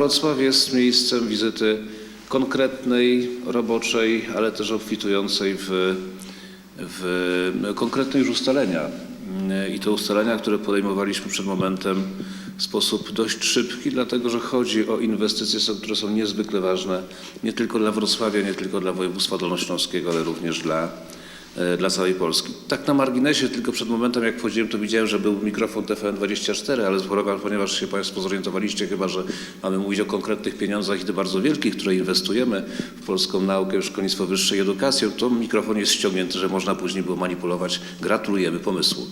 Wrocław jest miejscem wizyty konkretnej, roboczej, ale też obfitującej w, w konkretne już ustalenia. I to ustalenia, które podejmowaliśmy przed momentem w sposób dość szybki, dlatego że chodzi o inwestycje, które są niezwykle ważne nie tylko dla Wrocławia, nie tylko dla województwa dolnośląskiego, ale również dla, dla całej Polski. Tak na marginesie, tylko przed momentem jak wchodziłem, to widziałem, że był mikrofon TVN24, ale ponieważ się Państwo zorientowaliście chyba, że mamy mówić o konkretnych pieniądzach i to bardzo wielkich, które inwestujemy w polską naukę, szkolnictwo wyższe i edukację, to mikrofon jest ściągnięty, że można później było manipulować. Gratulujemy pomysłu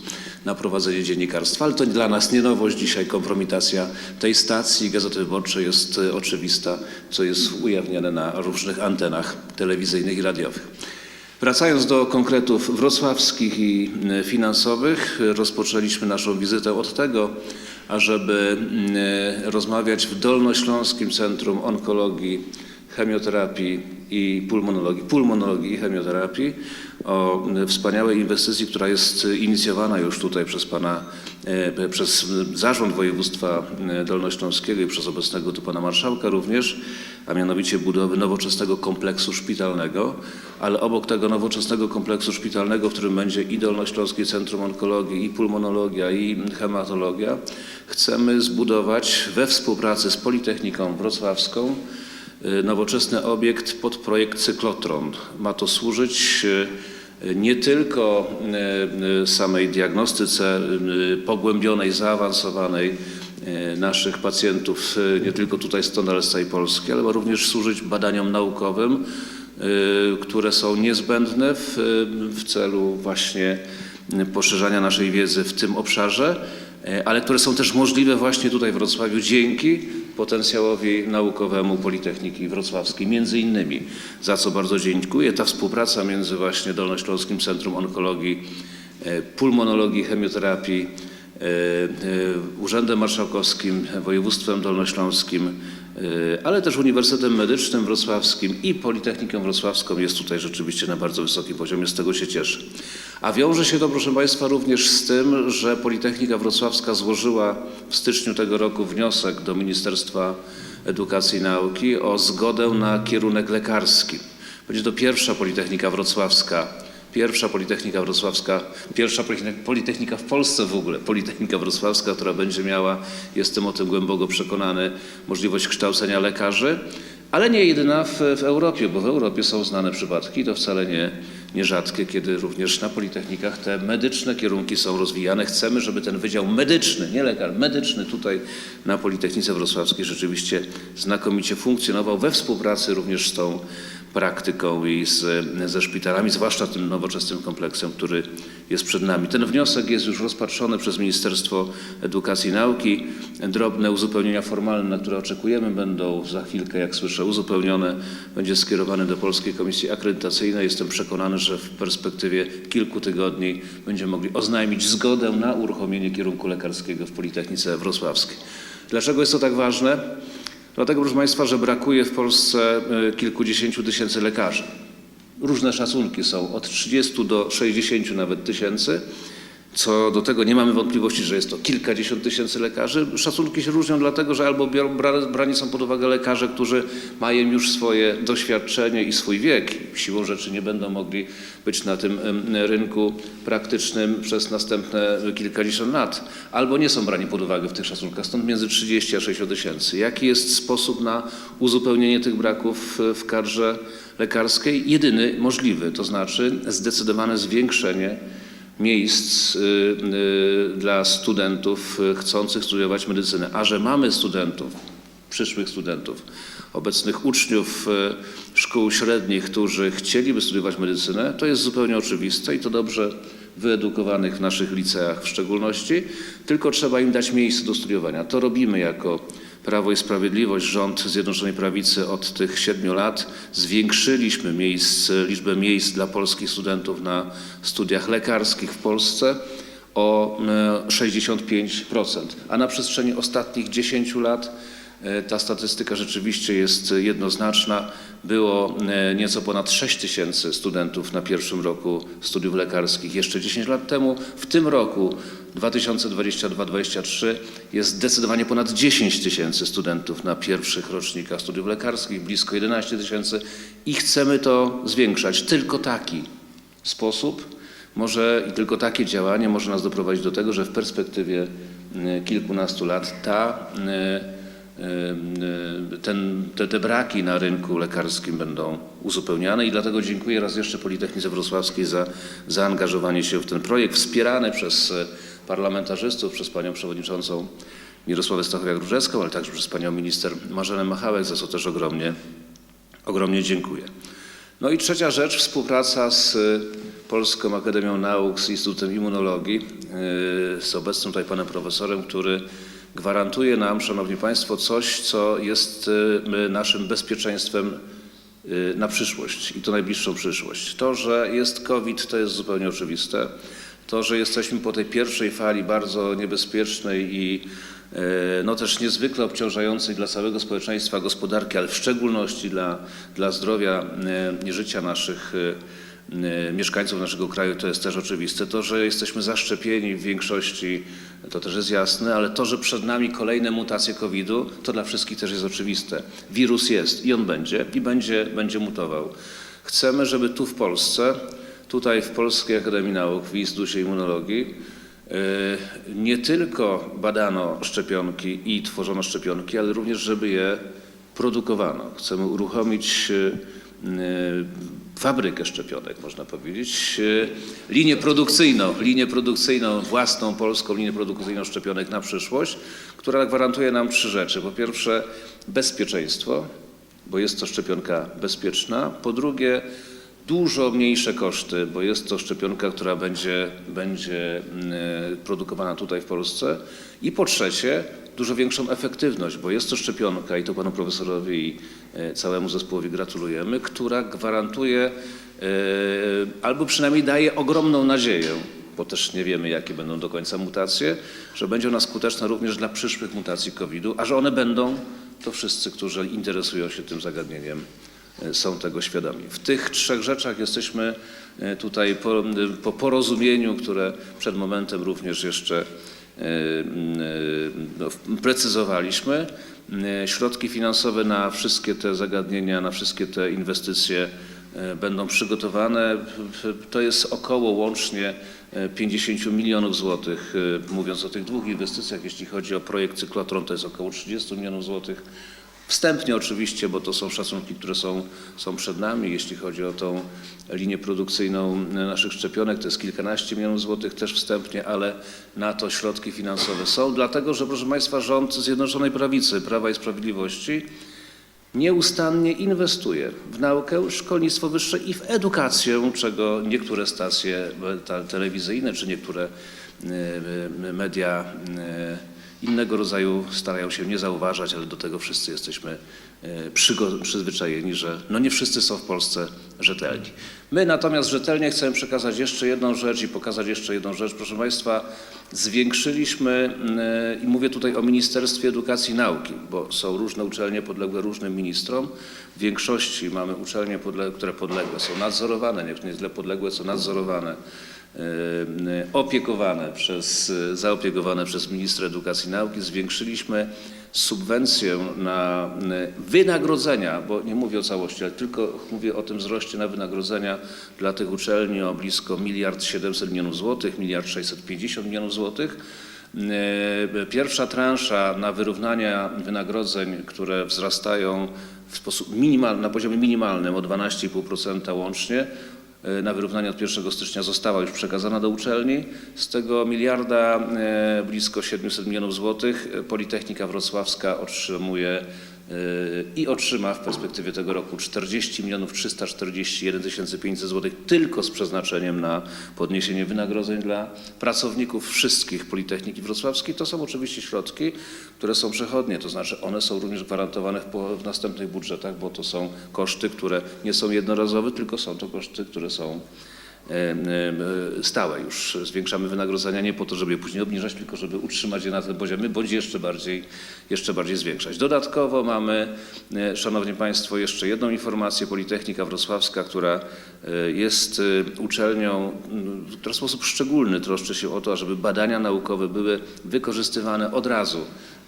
na prowadzenie dziennikarstwa, ale to dla nas nie nowość. Dzisiaj kompromitacja tej stacji Gazety Wyborczej jest e, oczywista, co jest ujawniane na różnych antenach telewizyjnych i radiowych. Wracając do konkretów wrocławskich i e, finansowych, rozpoczęliśmy naszą wizytę od tego, ażeby e, rozmawiać w Dolnośląskim Centrum Onkologii, Chemioterapii i Pulmonologii, Pulmonologii i Chemioterapii o wspaniałej inwestycji, która jest inicjowana już tutaj przez pana, e, przez Zarząd Województwa e, Dolnośląskiego i przez obecnego tu pana marszałka również, a mianowicie budowy nowoczesnego kompleksu szpitalnego, ale obok tego nowoczesnego kompleksu szpitalnego, w którym będzie i Dolnośląskie Centrum Onkologii, i Pulmonologia, i Hematologia, chcemy zbudować we współpracy z Politechniką Wrocławską nowoczesny obiekt pod projekt cyklotron. Ma to służyć y, nie tylko y, y, samej diagnostyce y, pogłębionej, zaawansowanej y, naszych pacjentów, y, nie tylko tutaj stąd, ale z całej Polski, ale ma również służyć badaniom naukowym, y, które są niezbędne w, w celu właśnie poszerzania naszej wiedzy w tym obszarze, ale które są też możliwe właśnie tutaj w Wrocławiu dzięki potencjałowi naukowemu Politechniki Wrocławskiej, między innymi, za co bardzo dziękuję. Ta współpraca między właśnie Dolnośląskim Centrum Onkologii, e, Pulmonologii, Chemioterapii, Urzędem Marszałkowskim, Województwem Dolnośląskim, e, ale też Uniwersytetem Medycznym Wrocławskim i Politechniką Wrocławską jest tutaj rzeczywiście na bardzo wysokim poziomie, z tego się cieszę. A wiąże się to, proszę Państwa, również z tym, że Politechnika Wrocławska złożyła w styczniu tego roku wniosek do Ministerstwa Edukacji i Nauki o zgodę na kierunek lekarski. Będzie to pierwsza Politechnika Wrocławska, pierwsza Politechnika Wrocławska, pierwsza Politechnika- w Polsce w ogóle, Politechnika Wrocławska, która będzie miała, jestem o tym głęboko przekonany, możliwość kształcenia lekarzy, ale nie jedyna w, w Europie, bo w Europie są znane przypadki, to wcale nie, nie rzadkie, kiedy również na politechnikach te medyczne kierunki są rozwijane. Chcemy, żeby ten wydział medyczny, nie lekar, medyczny tutaj na Politechnice Wrocławskiej rzeczywiście znakomicie funkcjonował we współpracy również z tą praktyką i z, ze szpitalami, zwłaszcza tym nowoczesnym kompleksem, który jest przed nami. Ten wniosek jest już rozpatrzony przez Ministerstwo Edukacji i Nauki. Drobne uzupełnienia formalne, na które oczekujemy, będą za chwilkę, jak słyszę, uzupełnione. Będzie skierowany do Polskiej Komisji Akredytacyjnej. Jestem przekonany, że w perspektywie kilku tygodni będziemy mogli oznajmić zgodę na uruchomienie kierunku lekarskiego w Politechnice Wrocławskiej. Dlaczego jest to tak ważne? Dlatego, proszę Państwa, że brakuje w Polsce y, kilkudziesięciu tysięcy lekarzy. Różne szacunki są, od 30 do 60 nawet tysięcy. Co do tego nie mamy wątpliwości, że jest to kilkadziesiąt tysięcy lekarzy. Szacunki się różnią dlatego, że albo brani są pod uwagę lekarze, którzy mają już swoje doświadczenie i swój wiek. Siłą rzeczy nie będą mogli być na tym rynku praktycznym przez następne kilkadziesiąt lat. Albo nie są brani pod uwagę w tych szacunkach, stąd między 30 a 60 tysięcy. Jaki jest sposób na uzupełnienie tych braków w kadrze lekarskiej? Jedyny możliwy, to znaczy zdecydowane zwiększenie miejsc y, y, dla studentów y, chcących studiować medycynę. A że mamy studentów, przyszłych studentów, obecnych uczniów szkół średnich, którzy chcieliby studiować medycynę, to jest zupełnie oczywiste i to dobrze wyedukowanych w naszych liceach w szczególności, tylko trzeba im dać miejsce do studiowania. To robimy jako Prawo i Sprawiedliwość, rząd Zjednoczonej Prawicy od tych siedmiu lat. Zwiększyliśmy miejsc, liczbę miejsc dla polskich studentów na studiach lekarskich w Polsce o e, 65%, a na przestrzeni ostatnich 10 lat E, Ta statystyka rzeczywiście jest jednoznaczna. Było e, nieco ponad 6 tysięcy studentów na pierwszym roku studiów lekarskich jeszcze 10 lat temu. W tym roku 2022-2023 jest zdecydowanie ponad 10 tysięcy studentów na pierwszych rocznikach studiów lekarskich, blisko 11 tysięcy i chcemy to zwiększać. Tylko taki sposób może i tylko takie działanie może nas doprowadzić do tego, że w perspektywie e, kilkunastu lat ta, e, e, ten, te, te braki na rynku lekarskim będą uzupełniane i dlatego dziękuję raz jeszcze Politechnice Wrocławskiej za zaangażowanie się w ten projekt wspierany przez e, parlamentarzystów, przez panią przewodniczącą Mirosławę Stachowiak-Różecką, ale także przez panią minister Marzenę Machałek, za co też ogromnie, ogromnie dziękuję. No i trzecia rzecz, współpraca z Polską Akademią Nauk, z Instytutem Immunologii, yy, z obecnym tutaj panem profesorem, który gwarantuje nam, szanowni państwo, coś, co jest yy, naszym bezpieczeństwem yy, na przyszłość i to najbliższą przyszłość. To, że jest COVID, to jest zupełnie oczywiste. To, że jesteśmy po tej pierwszej fali bardzo niebezpiecznej i e, no też niezwykle obciążającej dla całego społeczeństwa gospodarki, ale w szczególności dla, dla zdrowia i życia naszych mieszkańców naszego kraju, to jest też oczywiste. To, że jesteśmy zaszczepieni w większości, to też jest jasne, ale to, że przed nami kolejne mutacje COVID-u, to dla wszystkich też jest oczywiste. Wirus jest i on będzie i będzie, będzie mutował. Chcemy, żeby tu w Polsce tutaj w Polskiej Akademii Nauk, w Instytucie Immunologii, e, nie tylko badano szczepionki i tworzono szczepionki, ale również, żeby je produkowano. Chcemy uruchomić e, fabrykę szczepionek, można powiedzieć, linię produkcyjną, linię produkcyjną, własną polską linię produkcyjną szczepionek na przyszłość, która gwarantuje nam trzy rzeczy. Po pierwsze bezpieczeństwo, bo jest to szczepionka bezpieczna. Po drugie dużo mniejsze koszty, bo jest to szczepionka, która będzie, będzie mm, produkowana tutaj w Polsce. I po trzecie, dużo większą efektywność, bo jest to szczepionka, i to panu profesorowi i e, całemu zespołowi gratulujemy, która gwarantuje e, albo przynajmniej daje ogromną nadzieję, bo też nie wiemy, jakie będą do końca mutacje, że będzie ona skuteczna również dla przyszłych mutacji COVID-u, a że one będą, to wszyscy, którzy interesują się tym zagadnieniem, e, są tego świadomi. W tych trzech rzeczach jesteśmy e, tutaj po, po porozumieniu, które przed momentem również jeszcze e, no, precyzowaliśmy. Środki finansowe na wszystkie te zagadnienia, na wszystkie te inwestycje będą przygotowane. To jest około łącznie 50 milionów złotych, mówiąc o tych dwóch inwestycjach. Jeśli chodzi o projekt cyklotron, to jest około 30 milionów złotych. Wstępnie oczywiście, bo to są szacunki, które są, są przed nami. Jeśli chodzi o tą linię produkcyjną naszych szczepionek, to jest kilkanaście milionów złotych też wstępnie, ale na to środki finansowe są, dlatego że, proszę Państwa, rząd Zjednoczonej Prawicy, Prawa i Sprawiedliwości nieustannie inwestuje w naukę, szkolnictwo wyższe i w edukację, czego niektóre stacje te- telewizyjne czy niektóre e, media e, innego rodzaju starają się nie zauważać, ale do tego wszyscy jesteśmy e, przyzwyczajeni, że no nie wszyscy są w Polsce rzetelni. My natomiast rzetelnie chcemy przekazać jeszcze jedną rzecz i pokazać jeszcze jedną rzecz. Proszę Państwa, zwiększyliśmy, e, i mówię tutaj o Ministerstwie Edukacji i Nauki, bo są różne uczelnie podległe różnym ministrom. W większości mamy uczelnie, podle- które podległe są nadzorowane, nie tyle podległe, co nadzorowane opiekowane przez, zaopiekowane przez ministra edukacji i nauki, zwiększyliśmy subwencję na wynagrodzenia, bo nie mówię o całości, ale tylko mówię o tym wzroście na wynagrodzenia dla tych uczelni o blisko miliard 700 milionów złotych, miliard 650 milionów złotych. E, Pierwsza transza na wyrównania wynagrodzeń, które wzrastają w sposób na poziomie minimalnym o 12,5% łącznie, e, na wyrównanie od 1 stycznia została już przekazana do uczelni. Z tego miliarda e, blisko 700 milionów złotych e, Politechnika Wrocławska otrzymuje e, i otrzyma w perspektywie tego roku 40 milionów 341 500 złotych tylko z przeznaczeniem na podniesienie wynagrodzeń dla pracowników wszystkich Politechniki Wrocławskiej. To są oczywiście środki, które są przechodnie, to znaczy one są również gwarantowane w, następnych budżetach, bo to są koszty, które nie są jednorazowe, tylko są to koszty, które są stałe już. Zwiększamy wynagrodzenia nie po to, żeby je później obniżać, tylko żeby utrzymać je na tym poziomie, bądź jeszcze bardziej, jeszcze bardziej zwiększać. Dodatkowo mamy, e, Szanowni Państwo, jeszcze jedną informację. Politechnika Wrocławska, która e, jest e, uczelnią, która w sposób szczególny troszczy się o to, żeby badania naukowe były wykorzystywane od razu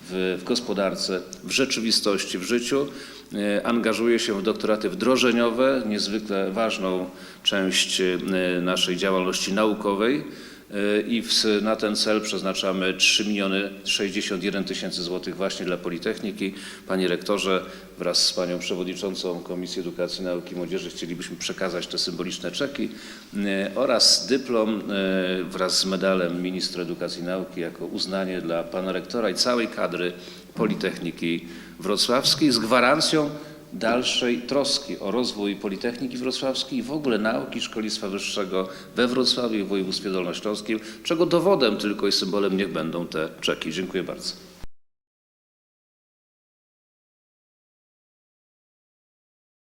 w, w gospodarce, w rzeczywistości, w życiu. E, Angażuje się w doktoraty wdrożeniowe, niezwykle ważną część e, naszej działalności naukowej. I w, na ten cel przeznaczamy 3 miliony 61 tysięcy złotych właśnie dla Politechniki. Panie rektorze, wraz z panią przewodniczącą Komisji Edukacji, Nauki i Młodzieży chcielibyśmy przekazać te symboliczne czeki e, oraz dyplom e, wraz z medalem ministra edukacji i nauki jako uznanie dla pana rektora i całej kadry Politechniki Wrocławskiej z gwarancją dalszej troski o rozwój Politechniki Wrocławskiej i w ogóle nauki szkolnictwa wyższego we Wrocławiu i w województwie dolnośląskim, czego dowodem tylko i symbolem niech będą te czeki. Dziękuję bardzo.